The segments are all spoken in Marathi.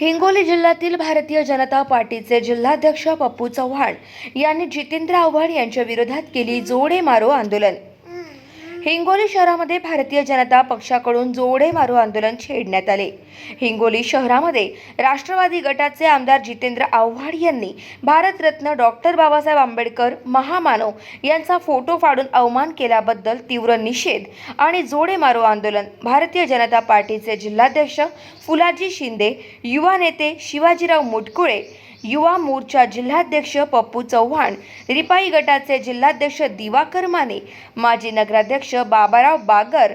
हिंगोली जिल्ह्यातील भारतीय जनता पार्टीचे जिल्हाध्यक्ष पप्पू चव्हाण यांनी जितेंद्र आव्हाड यांच्या विरोधात केली जोडे मारो आंदोलन. हिंगोली शहरामध्ये भारतीय जनता पक्षाकडून जोडे मारो आंदोलन छेडण्यात आले. हिंगोली शहरामध्ये राष्ट्रवादी गटाचे आमदार जितेंद्र आव्हाड यांनी भारतरत्न डॉक्टर बाबासाहेब आंबेडकर महामानव यांचा फोटो फाडून अवमान केल्याबद्दल तीव्र निषेध आणि जोडे मारो आंदोलन भारतीय जनता पार्टीचे जिल्हाध्यक्ष फुलाजी शिंदे युवा नेते शिवाजीराव मुटकुळे युवा मोर्चा जिल्हाध्यक्ष पप्पू चव्हाण रिपाई गटाचे जिल्हाध्यक्ष दिवाकर माने माजी नगराध्यक्ष बाबाराव बागर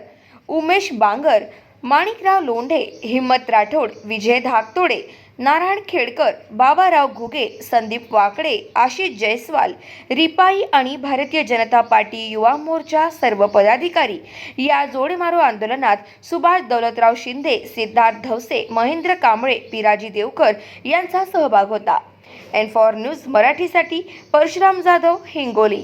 उमेश बांगर माणिकराव लोंढे हिम्मत राठोड विजय धाकतोडे नारायण खेडकर बाबाराव घुगे संदीप वाकडे आशिष जयस्वाल रिपाई आणि भारतीय जनता पार्टी युवा मोर्चा सर्व पदाधिकारी या जोडेमारो आंदोलनात सुभाष दौलतराव शिंदे सिद्धार्थ धवसे महेंद्र कांबळे पिराजी देवकर यांचा सहभाग होता. एन फॉर न्यूज मराठीसाठी परशुराम जाधव हिंगोली.